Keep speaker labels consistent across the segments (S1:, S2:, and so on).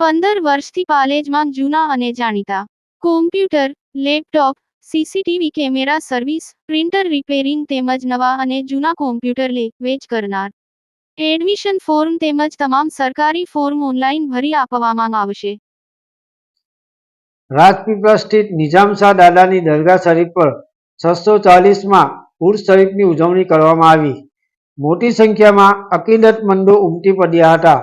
S1: પંદર વર્ષથી પાલેજમાં જૂના અને જાણીતા. Computer laptop CCTV camera service printer repairing તેમજ નવા અને જૂના કોમ્પ્યુટર લે, વેચ કરનાર. એડમિશન ફોર્મ તેમજ તમામ સરકારી ફોર્મ ઓનલાઈન ભરી આપવામાં આવશે.
S2: રાજપીપળા સ્થિત નિઝામ શાહ દાદાની દરગાહ શરીફ પર છસો ચાલીસમાં ઉર્સ શરીફની ઉજવણી કરવામાં આવી. મોટી સંખ્યામાં અકીદતમંદો ઉમટી પડ્યા હતા.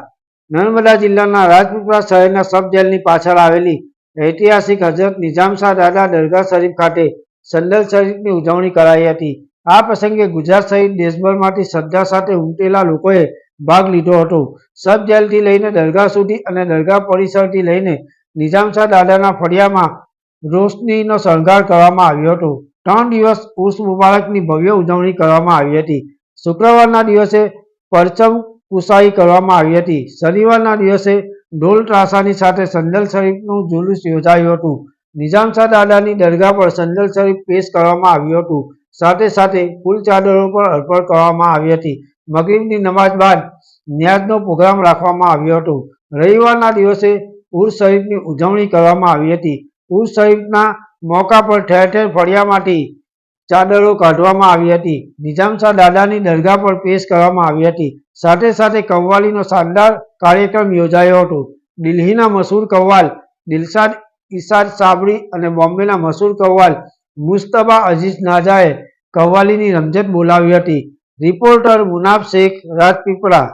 S2: નર્મદા જિલ્લાના રાજપીપળા શહેરના સબ જેલની પાછળ આવેલી ઐતિહાસિક હજરત નિઝામશાહ દાદા દરગાહ શરીફ ખાતે સંદલ શરીફની ઉજવણી કરાઈ હતી. આ પ્રસંગે ગુજરાત સહિત દેશભરમાંથી શ્રદ્ધા સાથે ઉમટેલા લોકોએ ભાગ લીધો હતો. સબ જેલથી લઈને દરગાહ સુધી અને દરગાહ પરિસરથી લઈને નિઝામશાહ દાદાના ફળિયામાં રોશનીનો શણગાર કરવામાં આવ્યો હતો. ત્રણ દિવસ ઉર્સ મુબારકની ભવ્ય ઉજવણી કરવામાં આવી હતી. શુક્રવારના દિવસે પરચમ કુશાઈ કરવામાં આવી હતી. શનિવારના દિવસે ઢોલ ત્રાસાની સાથે સંદલ શરીફનું જુલુસ યોજાયું હતું. નિઝામ શાહ દાદાની દરગાહ પર સંદલ શરીફ પેશ કરવામાં આવ્યું હતું. સાથે સાથે ફૂલ ચાદરો પણ અર્પણ કરવામાં આવી હતી. મગરીબની નમાઝ બાદ ન્યાજનો પ્રોગ્રામ રાખવામાં આવ્યો હતો. રવિવારના દિવસે ઉર્સ શરીફની ઉજવણી કરવામાં આવી હતી. ઉર્સ શરીફના મોકા પર ઠેર ઠેર ફળિયામાંથી ચાદરો કાઢવામાં આવી હતી. નિઝામ શાહ દાદાની દરગાહ પર પેશ કરવામાં આવી હતી. સાથે સાથે કવ્વાલીનો શાનદાર કાર્યક્રમ યોજાયો હતો. દિલ્હીના મશહૂર કવ્વાલ દિલશાદ ઈશાદ સાબરી અને બોમ્બેના મશહૂર કવ્વાલ મુસ્તબા અઝીઝ નાજાએ કવ્વાલીની રમઝટ બોલાવી હતી. રિપોર્ટર મુનાફ શેખ, રાજપીપળા